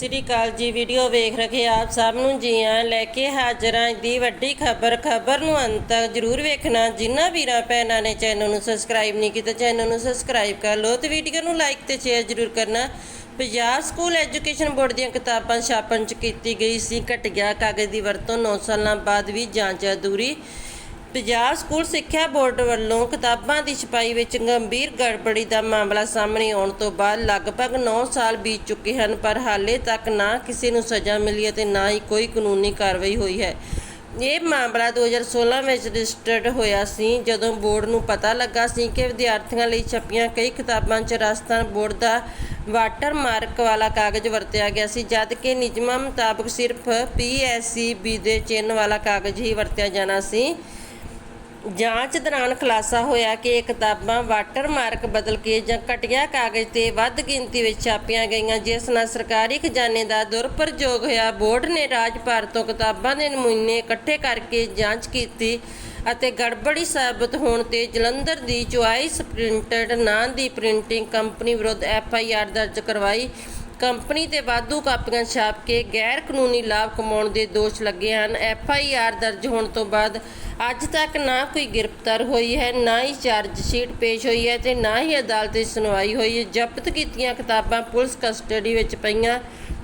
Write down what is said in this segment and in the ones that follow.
ਸ੍ਰੀ ਅਕਾਲ ਜੀ, ਵੀਡੀਓ ਵੇਖ ਰਹੇ ਆਪ ਸਭ ਨੂੰ ਜੀ ਆਇਆਂ ਲੈ ਕੇ ਹਾਜ਼ਰ ਹਾਂ ਦੀ ਵੱਡੀ ਖਬਰ ਖਬਰ ਨੂੰ ਅੰਤ ਤੱਕ ਜਰੂਰ ਵੇਖਣਾ। ਜਿਨ੍ਹਾਂ ਵੀਰਾਂ ਭੈਣਾਂ ਨੇ ਚੈਨਲ ਨੂੰ ਸਬਸਕ੍ਰਾਈਬ ਨਹੀਂ ਕੀਤਾ, ਚੈਨਲ ਨੂੰ ਸਬਸਕ੍ਰਾਈਬ ਕਰ ਲਓ ਤੇ ਵੀਡੀਓ ਨੂੰ ਲਾਈਕ ਤੇ ਸ਼ੇਅਰ ਜਰੂਰ ਕਰਨਾ। ਪੰਜਾਬ ਸਕੂਲ ਐਜੂਕੇਸ਼ਨ ਬੋਰਡ ਦੀਆਂ ਕਿਤਾਬਾਂ ਛਾਪਣ ਚ ਕੀਤੀ ਗਈ ਸੀ, ਘਟਿਆ ਕਾਗਜ਼ ਦੀ ਵਰਤੋਂ 9 ਸਾਲਾਂ ਬਾਅਦ ਵੀ ਜਾਂਚ ਅਧੂਰੀ। ਪੰਜਾਬ ਸਕੂਲ ਸਿੱਖਿਆ ਬੋਰਡ ਵੱਲੋਂ ਕਿਤਾਬਾਂ ਦੀ ਛਪਾਈ ਵਿੱਚ ਗੰਭੀਰ ਗੜਬੜੀ ਦਾ ਮਾਮਲਾ ਸਾਹਮਣੇ ਆਉਣ ਤੋਂ ਬਾਅਦ ਲਗਭਗ 9 ਸਾਲ ਬੀਤ ਚੁੱਕੇ ਹਨ, ਪਰ ਹਾਲੇ ਤੱਕ ਨਾ ਕਿਸੇ ਨੂੰ ਸਜ਼ਾ ਮਿਲੀ ਅਤੇ ਨਾ ਹੀ ਕੋਈ ਕਾਨੂੰਨੀ ਕਾਰਵਾਈ ਹੋਈ ਹੈ। ਇਹ ਮਾਮਲਾ 2016 ਵਿੱਚ ਰਜਿਸਟਰਡ ਹੋਇਆ ਸੀ, ਜਦੋਂ ਬੋਰਡ ਨੂੰ ਪਤਾ ਲੱਗਾ ਸੀ ਕਿ ਵਿਦਿਆਰਥੀਆਂ ਲਈ ਛਪੀਆਂ ਕਈ ਕਿਤਾਬਾਂ 'ਚ ਰਾਜਸਥਾਨ ਬੋਰਡ ਦਾ ਵਾਟਰ ਮਾਰਕ ਵਾਲਾ ਕਾਗਜ਼ ਵਰਤਿਆ ਗਿਆ ਸੀ, ਜਦ ਕਿ ਨਿਯਮਾਂ ਮੁਤਾਬਕ ਸਿਰਫ ਪੀਐਸਸੀਬੀ ਦੇ ਚਿੰਨ੍ਹ ਵਾਲਾ ਕਾਗਜ਼ ਹੀ ਵਰਤਿਆ ਜਾਣਾ ਸੀ। ਜਾਂਚ ਦੌਰਾਨ ਖੁਲਾਸਾ ਹੋਇਆ ਕਿ ਇਹ ਕਿਤਾਬਾਂ ਵਾਟਰ ਮਾਰਕ ਬਦਲ ਕੇ ਜਾਂ ਘਟੀਆ ਕਾਗਜ਼ ਤੇ ਵੱਧ ਗਿਣਤੀ ਵਿੱਚ ਛਾਪੀਆਂ ਗਈਆਂ, ਜਿਸ ਨਾਲ ਸਰਕਾਰੀ ਖਜ਼ਾਨੇ ਦਾ ਦੁਰਪ੍ਰਯੋਗ ਹੋਇਆ। ਬੋਰਡ ਨੇ ਰਾਜ ਭਰ ਤੋਂ ਕਿਤਾਬਾਂ ਦੇ ਨਮੂਨੇ ਇਕੱਠੇ ਕਰਕੇ ਜਾਂਚ ਕੀਤੀ ਅਤੇ ਗੜਬੜੀ ਸਾਬਤ ਹੋਣ ਤੇ ਜਲੰਧਰ ਦੀ ਚੁਆਇਸ ਪ੍ਰਿੰਟਡ ਨਾਂ ਦੀ ਪ੍ਰਿੰਟਿੰਗ ਕੰਪਨੀ ਵਿਰੁੱਧ ਐਫ ਆਈ ਆਰ ਦਰਜ ਕਰਵਾਈ। ਕੰਪਨੀ ਤੇ ਵਾਧੂ ਕਾਪੀਆਂ ਛਾਪ ਕੇ ਗੈਰ ਕਾਨੂੰਨੀ ਲਾਭ ਕਮਾਉਣ ਦੇ ਦੋਸ਼ ਲੱਗੇ ਹਨ। ਐਫ ਆਈ ਆਰ ਦਰਜ ਹੋਣ ਤੋਂ ਬਾਅਦ ਅੱਜ ਤੱਕ ਨਾ ਕੋਈ ਗ੍ਰਿਫਤਾਰ ਹੋਈ ਹੈ, ਨਾ ਹੀ ਚਾਰਜ ਸ਼ੀਟ ਪੇਸ਼ ਹੋਈ ਹੈ ਤੇ ਨਾ ਹੀ ਅਦਾਲਤ ਦੀ ਸੁਣਵਾਈ ਹੋਈ ਹੈ। ਜ਼ਬਤ ਕੀਤੀਆਂ ਕਿਤਾਬਾਂ ਪੁਲਿਸ ਕਸਟਡੀ ਵਿੱਚ ਪਈਆਂ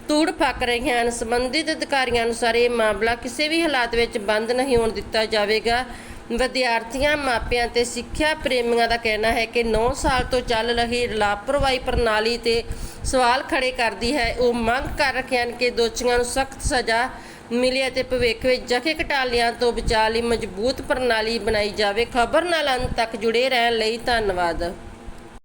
ਤੂੜ ਫੱਕ ਰਹੀਆਂ ਹਨ। ਸੰਬੰਧਿਤ ਅਧਿਕਾਰੀਆਂ ਅਨੁਸਾਰ ਇਹ ਮਾਮਲਾ ਕਿਸੇ ਵੀ ਹਾਲਾਤ ਵਿੱਚ ਬੰਦ ਨਹੀਂ ਹੋਣ ਦਿੱਤਾ ਜਾਵੇਗਾ। ਵਿਦਿਆਰਥੀਆਂ, ਮਾਪਿਆਂ ਤੇ ਸਿੱਖਿਆ ਪ੍ਰੇਮੀਆਂ ਦਾ ਕਹਿਣਾ ਹੈ ਕਿ 9 ਸਾਲ ਤੋਂ ਚੱਲ ਰਹੀ ਲਾਪਰਵਾਹੀ ਪ੍ਰਣਾਲੀ ਤੇ ਸਵਾਲ ਖੜੇ ਕਰਦੀ ਹੈ। ਉਹ ਮੰਗ ਕਰ ਰਹੇ ਹਨ ਕਿ ਦੋਸ਼ੀਆਂ ਨੂੰ ਸਖਤ ਸਜ਼ਾ ਮਿਲੇ ਅਤੇ ਭਵਿੱਖ ਵਿੱਚ ਜਖੇ ਘਟਾਲਿਆਂ ਤੋਂ ਬਚਾਅ ਲਈ ਮਜ਼ਬੂਤ ਪ੍ਰਣਾਲੀ ਬਣਾਈ ਜਾਵੇ। ਖਬਰ ਨਾਲ ਅੰਤ ਤੱਕ ਜੁੜੇ ਰਹਿਣ ਲਈ ਧੰਨਵਾਦ।